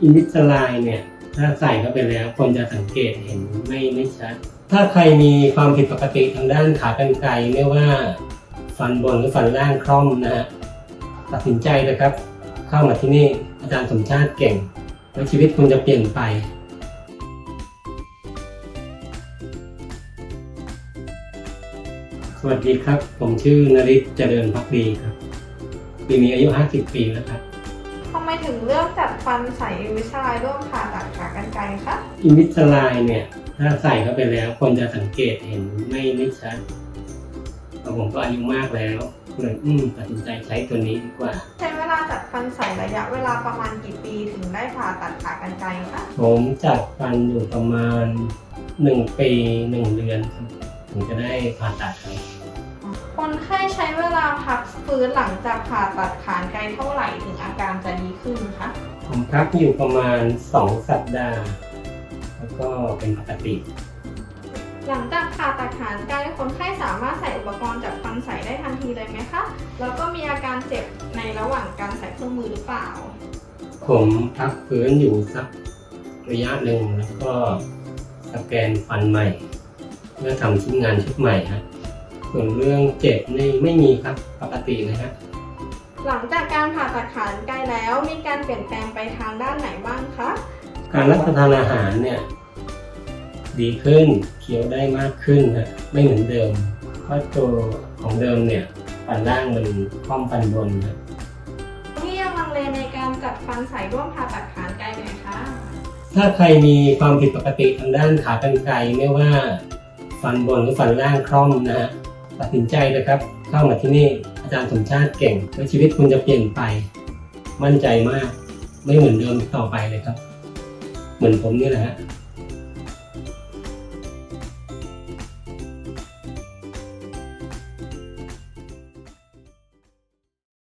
อินิสไลน์เนี่ย ถ้าใส่เข้าไปแล้วคนจะสังเกตเห็นไม่ไม่ชัด ถ้าใครมีความผิดปกติทางด้านขากรรไกรไม่ว่าฟันบนหรือฟันล่างคล่อมนะฮะตัดสินใจนะครับ เข้ามาที่นี่อาจารย์สมชาติเก่ง แล้วชีวิตคุณจะเปลี่ยนไปสวัสดีครับ ผมชื่อนริศเจริญพักดีครับ ปีนี้อายุ 50 ปีแล้วครับ ทำไมถึงเลือกจัดฟันใส่วิชาลัยร่วมผ่าตัดขากรรไกรคะอินวิสไลน์เนี่ย ถ้าใส่เข้าไปแล้วคนจะสังเกตเห็นไม่ไม่ชัดแต่ผมก็อายุมากแล้วเลยอืมตัดสินใจใช้ตัวนี้ดีกว่า ใช้เวลาจัดฟันใส่ระยะเวลาประมาณกี่ปีถึงได้ผ่าตัดขากรรไกรคะผมจัดฟันอยู่ประมาณ1ปี1เดือนครับถึงจะได้ผ่าตัดครับคนไข้ใช้เวลา พักฟื้นหลังจากผ่าตัดขากรรไกรเท่าไหร่ถึงอาการจะดีขึ้นคะผมพักอยู่ประมาณ 2 สัปดาห์ แล้วก็เป็นปกติ หลังจากผ่าตัดขากรรไกรคนไข้สามารถใส่อุปกรณ์จัดฟันใส่ได้ทันทีเลยไหมคะแล้วก็มีอาการเจ็บในระหว่างการใส่เครื่องมือหรือเปล่า ผมพักฟื้นอยู่สักระยะหนึ่งแล้วก็สแกนฟันใหม่ เพื่อทำชิ้นงานชุดใหม่ฮะ ส่วนเรื่องเจ็บนี่ไม่มีครับปกตินะฮะหลังจากการผ่าตัดขากรรไกรแล้วมีการเปลี่ยนแปลงไปทางด้านไหนบ้างคะการรับประทานอาหารเนี่ยดีขึ้นเคี้ยวได้มากขึ้นฮะไม่เหมือนเดิมเพราะตัวของเดิมเนี่ยฟันล่างมันคล่อมฟันบนนะที่ยังลังเลในการจัดฟันใส่ร่วมผ่าตัดขากรรไกรไหมคะถ้าใครมีความผิดปกติทางด้านขากรรไกรไม่ว่าฟันบนหรือฟันล่างคล่อมนะฮะ ตัดสินใจนะครับ เข้ามาที่นี่อาจารย์สมชาติเก่งและชีวิตคุณจะเปลี่ยนไป มั่นใจมาก ไม่เหมือนเดิมต่อไปเลยครับ เหมือนผมนี่แหละฮะ